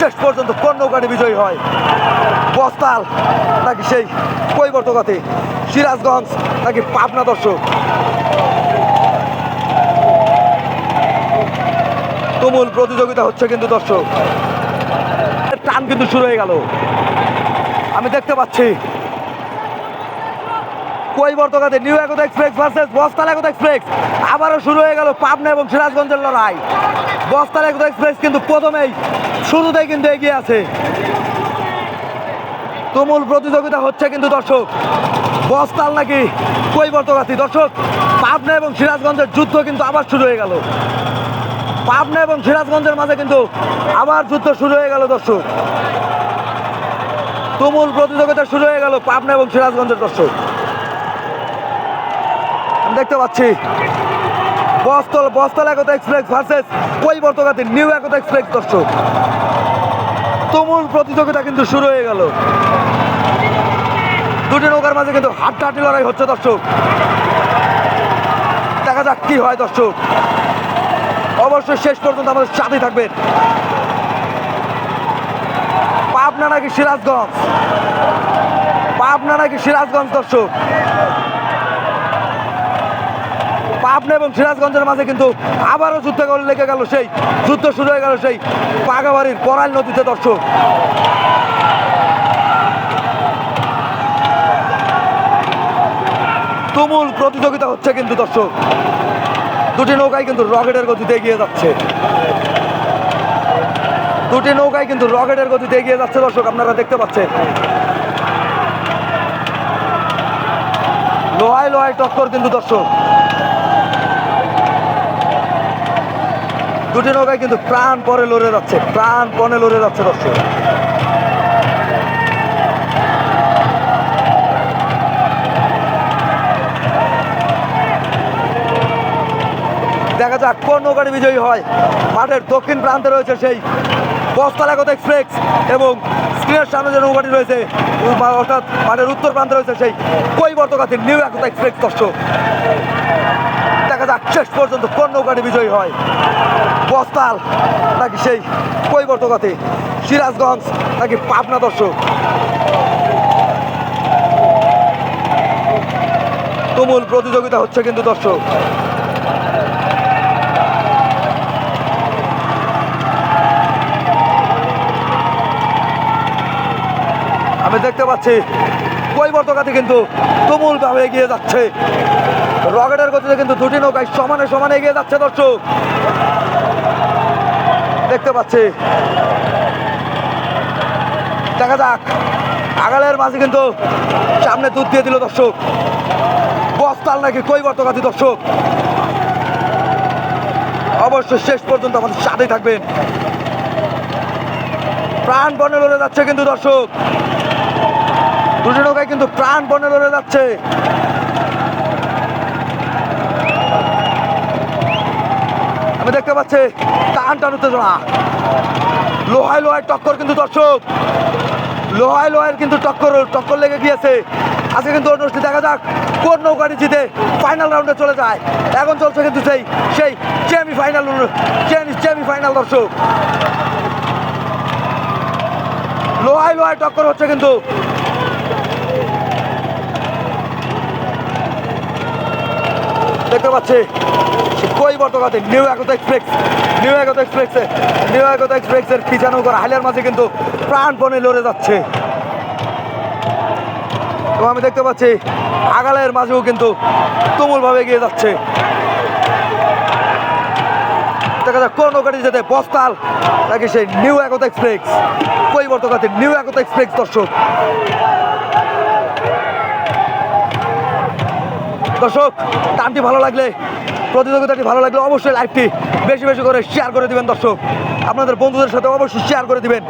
শেষ পর্যন্ত কোন নৌকাটি বিজয়ী হয়। বস্তাল, নাকি সেই কৈবর্তকাতে সিরাজগঞ্জ, নাকি পাবনা দর্শক? তুমুল প্রতিযোগিতা হচ্ছে কিন্তু দর্শক। টান কিন্তু শুরু হয়ে গেল। আমি দেখতে পাচ্ছি কৈবর্তকাতে নিউ একতা এক্সপ্রেস ভার্সেস বস্তাল একতা এক্সপ্রেস আবারও শুরু হয়ে গেল পাবনা এবং সিরাজগঞ্জের লড়াই। বস্তাল একতা এক্সপ্রেস কিন্তু প্রথমেই শুরুতেই কিন্তু এগিয়ে আছে। তুমুল প্রতিযোগিতা হচ্ছে কিন্তু দর্শক বস্তাল নাকি কৈবর্তকাতি দর্শক, পাবনা এবং সিরাজগঞ্জের যুদ্ধ কিন্তু আবার শুরু হয়ে গেল। পাবনা এবং সিরাজগঞ্জের মাঝে কিন্তু আবার যুদ্ধ শুরু হয়ে গেল দর্শক। তুমুল প্রতিযোগিতা শুরু হয়ে গেল পাবনা এবং সিরাজগঞ্জের দর্শক। দেখতে পাচ্ছি। বস্তল বস্তল একতা এক্সপ্রেস ভার্সেস কৈবর্তকাতি নিউ একতা এক্সপ্রেস দর্শক। তুমুল প্রতিযোগিতা কিন্তু শুরু হয়ে গেল। দুটি নৌকার মাঝে কিন্তু হাড্ডাহাড্ডি লড়াই হচ্ছে দর্শক। দেখা যাক কি হয় দর্শক। অবশ্যই শেষ পর্যন্ত আমাদের সাথে থাকবেন। পাবনা নাকি সিরাজগঞ্জ? পাবনা নাকি সিরাজগঞ্জ দর্শক? পাবনা এবং সিরাজগঞ্জের মাঝে কিন্তু আবারও যুদ্ধ লেগে গেল সেই, যুদ্ধ শুরু হয়ে গেল সেই পাগাবাড়ির করাল নদীতে, দর্শক। তুমুল প্রতিযোগিতা হচ্ছে কিন্তু, দর্শক। দুটি নৌকায় কিন্তু রকেটের গতিতে এগিয়ে যাচ্ছে। দুটি নৌকায় কিন্তু রকেটের গতিতে এগিয়ে যাচ্ছে, দর্শক, আপনারা দেখতে পাচ্ছেন। লোহায় লোহায় টক্কর কিন্তু, দর্শক। দুটি নৌকায় কিন্তু প্রাণ পরে লড়ে যাচ্ছে, প্রাণ পণে লড়ে যাচ্ছে দর্শক। দেখা যাক কোন নৌকাটি বিজয়ী হয়। মাঠের দক্ষিণ প্রান্তে রয়েছে সেই বস্তালাগত এক্সপ্রেস এবং স্ক্রিনের সামনে যে নৌকাটি রয়েছে, অর্থাৎ মাঠের উত্তর প্রান্তে রয়েছে সেই কৈবর্তকাতি নিউ একতা এক্সপ্রেস দর্শক। শেষ পর্যন্ত কোন নৌকাটি বিজয়ী হয়। বস্তাল, নাকি সেই কৈবর্তকাতে সিরাজগঞ্জ, নাকি পাবনা দর্শক? তুমুল প্রতিযোগিতা হচ্ছে কিন্তু দর্শক। আমি দেখতে পাচ্ছি কৈবর্তকাতে কিন্তু তুমুল ভাবে এগিয়ে যাচ্ছে। রকেটের গতিতে কিন্তু দুটি নৌকায় সমানে সমানে এগিয়ে যাচ্ছে দর্শক। দেখতে পাচ্ছি। দেখা যাক। আগালের মাঝে কিন্তু সামনে দুধ দিয়ে দিল দর্শক। বস্তাল নাকি কই কৈবর্তকাতি দর্শক? অবশ্যই শেষ পর্যন্ত আমাদের সাথেই থাকবেন। প্রাণ বনে লড়ে যাচ্ছে কিন্তু দর্শক। দুটি নৌকায় কিন্তু প্রাণ বনে লড়ে যাচ্ছে। আমি দেখতে পাচ্ছি, টান টান উত্তেজনা। লোহায় লোহায় টক্কর কিন্তু দর্শক। লোহায় লোহায় কিন্তু টক্কর টক্কর লেগে গিয়েছে। আজকে কিন্তু অনুষ্ঠান দেখা যাক কোন নৌকাটি জিতে ফাইনাল রাউন্ডে চলে যায়। এখন চলছে কিন্তু সেই সেই সেমি ফাইনাল সেমি ফাইনাল দর্শক। লোহায় লোহায় টক্কর হচ্ছে কিন্তু। দেখতে পাচ্ছি কই বর্তমানে? New Ekta express new Ekta এক্সপ্রেসে নিউ একতা এক্সপ্রেসের পিছানো করা হালের মাঝে কিন্তু প্রাণপণে লড়ে যাচ্ছে। এবং আমি দেখতে পাচ্ছি আগালের মাঝেও কিন্তু তুমুলভাবে এগিয়ে যাচ্ছে। দেখা যাক কোন নৌকাটি যেতে বস্তাল, নাকি সেই নিউ একতা এক্সপ্রেস কই বর্তমানে নিউ একতা এক্সপ্রেস দর্শক? দর্শক টানটি ভালো লাগলে প্রতিযোগিতাটি ভালো লাগলে অবশ্যই লাইভটি বেশি বেশি করে শেয়ার করে দিবেন, দর্শক। আপনাদের বন্ধুদের সাথে অবশ্যই শেয়ার করে দিবেন।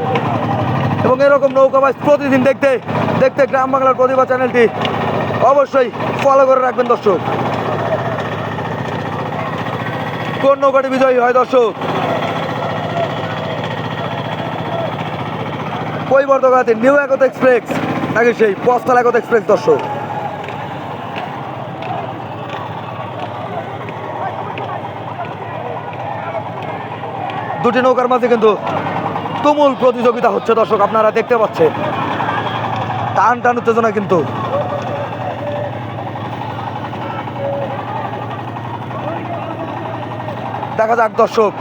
এবং এরকম নৌকাবাজ প্রতিদিন দেখতে দেখতে গ্রাম বাংলার প্রতিভা চ্যানেলটি অবশ্যই ফলো করে রাখবেন, দর্শক। কোন নৌকাটি বিজয়ী হয়, দর্শক? কৈবর্তকাতে নিউ একতা এক্সপ্রেস নাকি সেই পস্তাল একতা এক্সপ্রেস দর্শক? দুটি নৌকার মাঝে কিন্তু তুমুল প্রতিযোগিতা হচ্ছে, দর্শক, আপনারা দেখতে পাচ্ছেন। টান টান উত্তেজনা কিন্তু। দেখা যাক, দর্শক।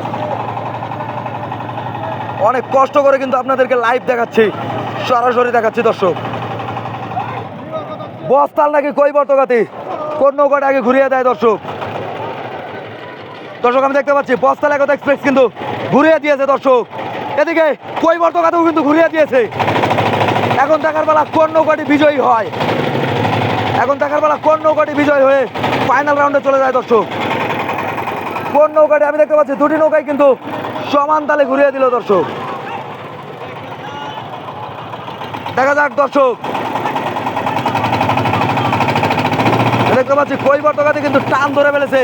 অনেক কষ্ট করে কিন্তু আপনাদেরকে লাইভ দেখাচ্ছি, সরাসরি দেখাচ্ছি, দর্শক। বস্তাল নাকি কই বর্তকাতি কোন নৌকাটা আগে ঘুরিয়ে দেয়, দর্শক? দর্শক, আমি দেখতে পাচ্ছি, বস্তাল একতা এক্সপ্রেস কিন্তু ঘুরিয়ে দিয়েছে দর্শক। এদিকে কই বর্তকাতেও কিন্তু ঘুরিয়ে দিয়েছে। এখন দেখার বেলা কোন নৌকাটি বিজয়ী হয়? এখন দেখার বেলা কোন নৌকাটি বিজয় হয়ে ফাইনাল রাউন্ডে চলে যায় দর্শক। কোন নৌকাটি? আমি দেখতে পাচ্ছি দুটি নৌকাই কিন্তু সমান তালে ঘুরিয়ে দিল দর্শক। দেখা যাক দর্শক। দেখতে পাচ্ছি কই বর্তকাতে কিন্তু টান ধরে ফেলেছে।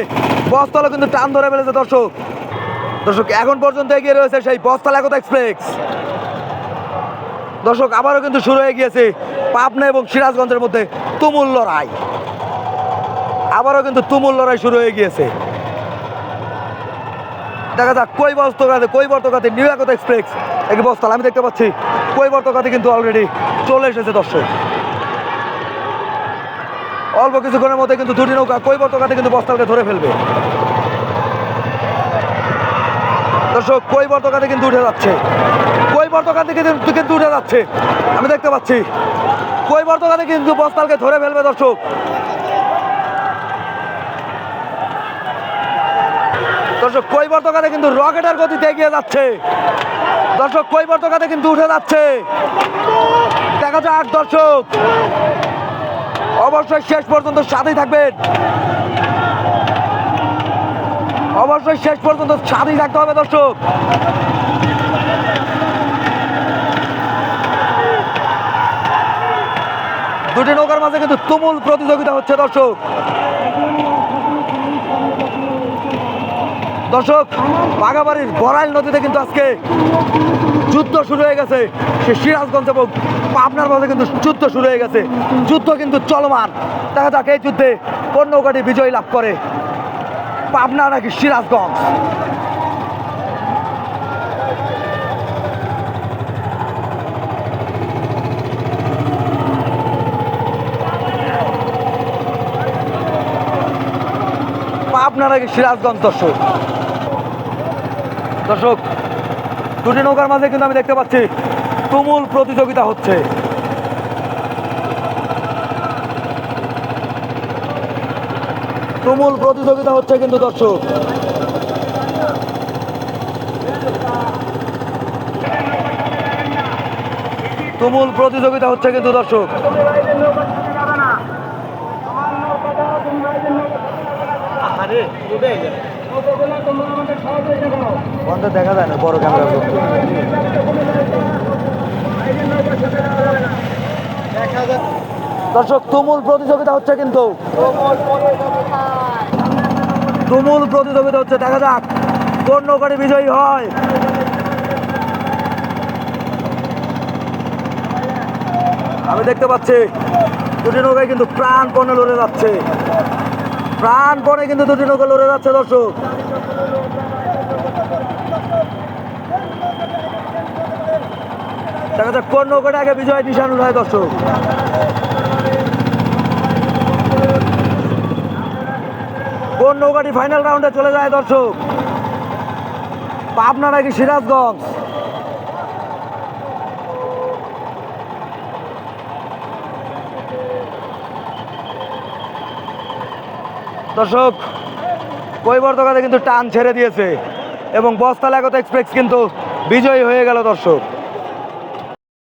বস্তলে কিন্তু টান ধরে ফেলেছে দর্শক। দর্শক, এখন পর্যন্ত এগিয়ে রয়েছে সেই বস্তাল একতা এক্সপ্রেস। দর্শক, আবারও কিন্তু শুরু হয়ে গিয়েছে পাবনা এবং সিরাজগঞ্জের মধ্যে তুমুল লড়াই। আবারও কিন্তু তুমুল লড়াই শুরু হয়ে গিয়েছে। দেখা যাক কই বস্তকাতে কই বর্তকাতে নিউ একতা এক্সপ্রেস এক বস্তাল। আমি দেখতে পাচ্ছি কই বর্তকাতে কিন্তু অলরেডি চলে এসেছে দর্শক। অল্প কিছুক্ষণের মধ্যে কিন্তু দুটি নৌকা কই বর্তকাতে কিন্তু বস্তালকে ধরে ফেলবে। দর্শক কই বর্তকাতে কিন্তু উঠে যাচ্ছে। কই বর্তকাতে কিন্তু কিন্তু উঠে যাচ্ছে। আমি দেখতে পাচ্ছি। কই বর্তকাতে কিন্তু বস্তালকে ধরে ফেলবে দর্শক। দর্শক কই বর্তকাতে কিন্তু রকেটের গতিতে এগিয়ে যাচ্ছে। দর্শক কই বর্তকাতে কিন্তু উঠে যাচ্ছে। দেখা যাক দর্শক। অবশ্যই শেষ পর্যন্ত সাথেই থাকবেন। অবশ্যই শেষ পর্যন্ত সাথেই থাকতে হবে দর্শক। দুটি নৌকার মাঝে কিন্তু তুমুল প্রতিযোগিতা হচ্ছে দর্শক। দর্শক বাগাবাড়ির বড়াইল নদীতে কিন্তু আজকে যুদ্ধ শুরু হয়ে গেছে। সে সিরাজগঞ্জ এবং পাবনার মাঝে কিন্তু যুদ্ধ শুরু হয়ে গেছে। যুদ্ধ কিন্তু চলমান। দেখা যাক এই যুদ্ধে কোন নৌকাটি বিজয় লাভ করে। পাবনা নাকি সিরাজগঞ্জ? পাবনা নাকি সিরাজগঞ্জ, দর্শক? দর্শক, দুটি নৌকার মাঝে কিন্তু আমি দেখতে পাচ্ছি তুমুল প্রতিযোগিতা হচ্ছে। তুমুল প্রতিযোগিতা হচ্ছে কিন্তু দর্শক। তুমুল প্রতিযোগিতা হচ্ছে কিন্তু দর্শক। দেখা যায় না বড় ক্যামেরা দর্শক তুমুল প্রতিযোগিতা হচ্ছে কিন্তু তুমুল প্রতিযোগিতা হচ্ছে, দেখা যাক কোন নৌকাটি বিজয়ী হয়। আমি দেখতে পাচ্ছি, দুটি নৌকায় কিন্তু প্রাণপণে লড়ে যাচ্ছে। প্রাণপণে কিন্তু দুটি নৌকা লড়ে যাচ্ছে, দর্শক। দেখা যাক কোন নৌকাটা আগে বিজয় নিশান উঠায় দর্শক। কোন নৌকাটি ফাইনাল রাউন্ডে চলে যায় দর্শক? পাবনা নাকি সিরাজগঞ্জ? দর্শক, কৈবর্তকাতে কিন্তু টান ছেড়ে দিয়েছে এবং বস্তা লাগত এক্সপ্রেস কিন্তু বিজয়ী হয়ে গেল দর্শক।